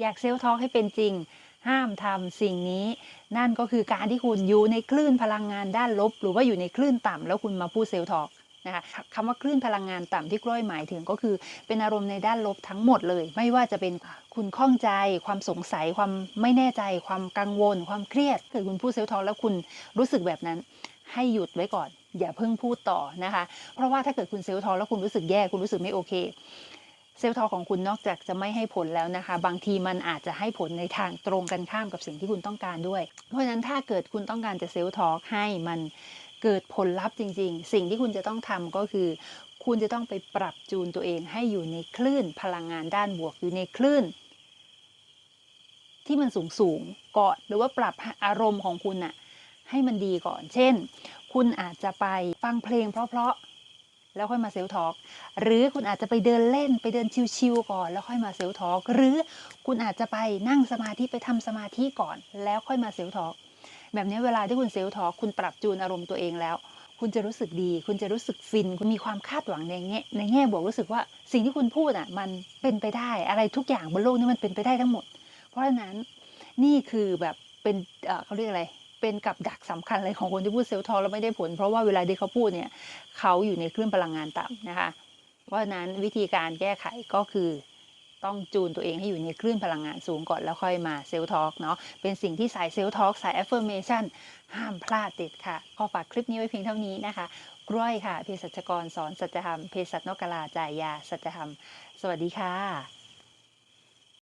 อยากเซลล์ทอล์กให้เป็นจริง ห้ามทำสิ่งนี้ นั่นก็คือการที่คุณอยู่ในคลื่นพลังงานด้านลบ หรือว่าอยู่ในคลื่นต่ำแล้วคุณมาพูดเซลล์ทอล์กนะคะคำว่าคลื่นพลังงานต่ำที่กล้อยหมายถึงก็คือ เป็นอารมณ์ในด้านลบทั้งหมดเลย ไม่ว่าจะเป็นคุณข้องใจ ความสงสัย ความไม่แน่ใจ ความกังวล ความเครียดเกิดคุณพูดเซลล์ทอล์กแล้วคุณรู้สึกแบบนั้น ให้หยุดไว้ก่อน อย่าเพิ่งพูดต่อนะคะ เพราะว่าถ้าเกิดคุณเซลล์ทอล์กแล้วคุณรู้สึกแย่คุณรู้สึกไม่โอเค เซลล์ทอล์ของคุณนอกจากจะไม่ให้ผลแล้วนะคะ บางทีมันอาจจะให้ผลในทางตรงกันข้ามกับสิ่งที่คุณต้องการด้วย เพราะฉะนั้นถ้าเกิดคุณต้องการจะเซลล์ทอล์ให้มันเกิดผลลัพธ์จริง ๆ สิ่งที่คุณจะต้องทำก็คือ คุณจะต้องไปปรับจูนตัวเองให้อยู่ในคลื่นพลังงานด้านบวกอยู่ในคลื่น ที่มันสูงสูงๆก่อนหรือว่าปรับอารมณ์ของคุณน่ะให้มันดีก่อน เช่น คุณอาจจะไปฟังเพลงเพราะๆ แล้วค่อยมาเซลทอล์กหรือคุณอาจจะไปเดินเล่นไปเดินชิวๆก่อน แล้วค่อยมาเซลทอล์กหรือคุณอาจจะไปนั่งสมาธิไปทำสมาธิก่อน แล้วค่อยมาเซลทอล์กแบบนี้เวลาที่คุณเซลทอล์กคุณปรับจูนอารมณ์ตัวเองแล้ว คุณจะรู้สึกดี คุณจะรู้สึกฟิน คุณมีความคาดหวังในแง่ในแง่บวกรู้สึกว่าสิ่งที่คุณพูดอะมันเป็นไปได้อะไรทุกอย่างบนโลกนี้มันเป็นไปได้ทั้งหมด เพราะฉะนั้นนี่คือแบบเป็นเขาเรียกอะไร เป็นกับดักสำคัญเลยของคนที่พูดเซลล์ทอกแล้วไม่ได้ผล เพราะว่าเวลาที่เขาพูดเนี่ยเขาอยู่ในคลื่นพลังงานต่ำนะคะ เพราะฉะนั้นวิธีการแก้ไขก็คือต้องจูนตัวเองให้อยู่ในคลื่นพลังงานสูงก่อนแล้วค่อยมาเซลล์ทอล์กเนาะเป็นสิ่งที่สายเซลล์ทอล์กสาย affirmation ห้ามพลาดเด็ดค่ะ ขอฝากคลิปนี้ไว้เพียงเท่านี้นะคะกล้วยค่ะเภสัชกรสอนสัจธรรมเภสัชนกกลาจายยาสัจธรรม สวัสดีค่ะ